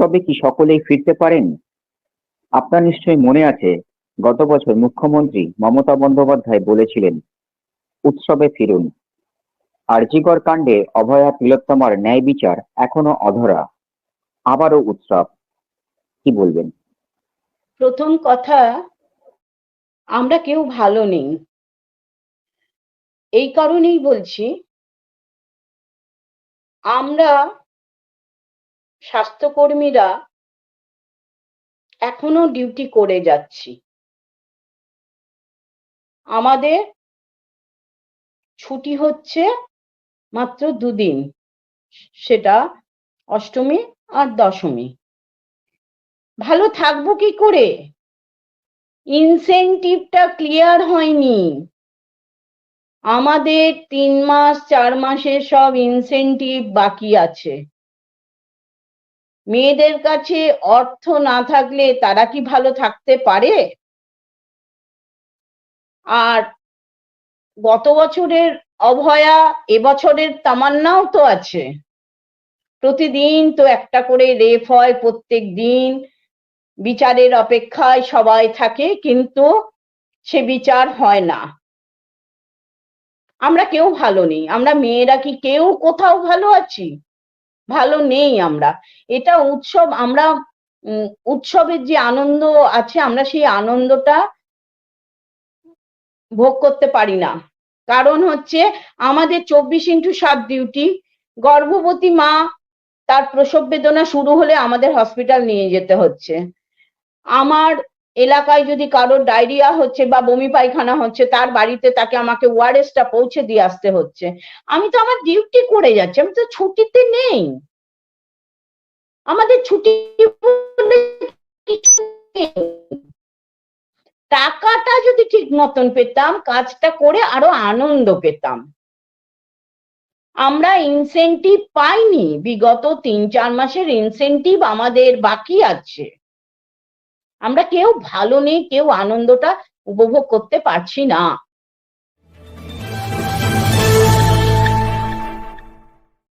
উৎসবে কি সকলেই ফিরতে পারেন? আপনার নিশ্চয়ই মনে আছে, গত বছর মুখ্যমন্ত্রী মমতা বন্দ্যোপাধ্যায় বলেছিলেন, উৎসবে ফিরুন। আরজিকর কাণ্ডে অভয়া তিলোত্তমার ন্যায় বিচার এখনও অধরা। আবারও উৎসব। কি বলবেন? প্রথম কথা, আমরা কেউ ভালো নেই। এই কারণেই বলছি, আমরা স্বাস্থ্যকর্মীরা এখনও ডিউটি করে যাচ্ছি। আমাদের ছুটি হচ্ছে মাত্র দুদিন, সেটা অষ্টমী আর দশমী। ভালো থাকব কি করে? ইনসেনটিভটা ক্লিয়ার হয়নি। আমাদের তিন মাস, চার মাসের সব ইনসেনটিভ বাকি আছে। মেয়েদের কাছে অর্থ না থাকলে তারা কি ভালো থাকতে পারে? আর গত বছরের অভয়া এবছরের তামান্নাও তো আছে। প্রতিদিন তো একটা করে রেপ হয় প্রত্যেক দিন। বিচারের অপেক্ষায় সবাই থাকে, কিন্তু সে বিচার হয় না। আমরা কেউ ভালো নেই। আমরা মেয়েরা কি কেউ কোথাও ভালো আছি? ভালো নেই আমরা। এটা উৎসব, আমরা উৎসবের যে আনন্দ আছে, আমরা সেই আনন্দটা ভোগ করতে পারি না। কারণ হচ্ছে আমাদের চব্বিশ ইন্টু সাত ডিউটি গর্ভবতী মা তার প্রসব বেদনা শুরু হলে আমাদের হসপিটাল নিয়ে যেতে হচ্ছে। আমার এলাকায় যদি কারোর ডায়রিয়া হচ্ছে বা বমি পায়খানা হচ্ছে, তার বাড়িতে তাকে আমাকে ওয়ারেসটা পৌঁছে দিয়ে আসতে হচ্ছে। আমি তো আমার ডিউটি করে যাচ্ছি, আমি তো ছুটিতে নেই। আমাদের ছুটি। টাকাটা যদি ঠিক মতন পেতাম, কাজটা করে আরও আনন্দ পেতাম। আমরা ইনসেনটিভ পাইনি। বিগত তিন চার মাসের ইনসেনটিভ আমাদের বাকি আছে। আমরা কেউ ভালো নেই কেউ আনন্দটা উপভোগ করতে পারছি না।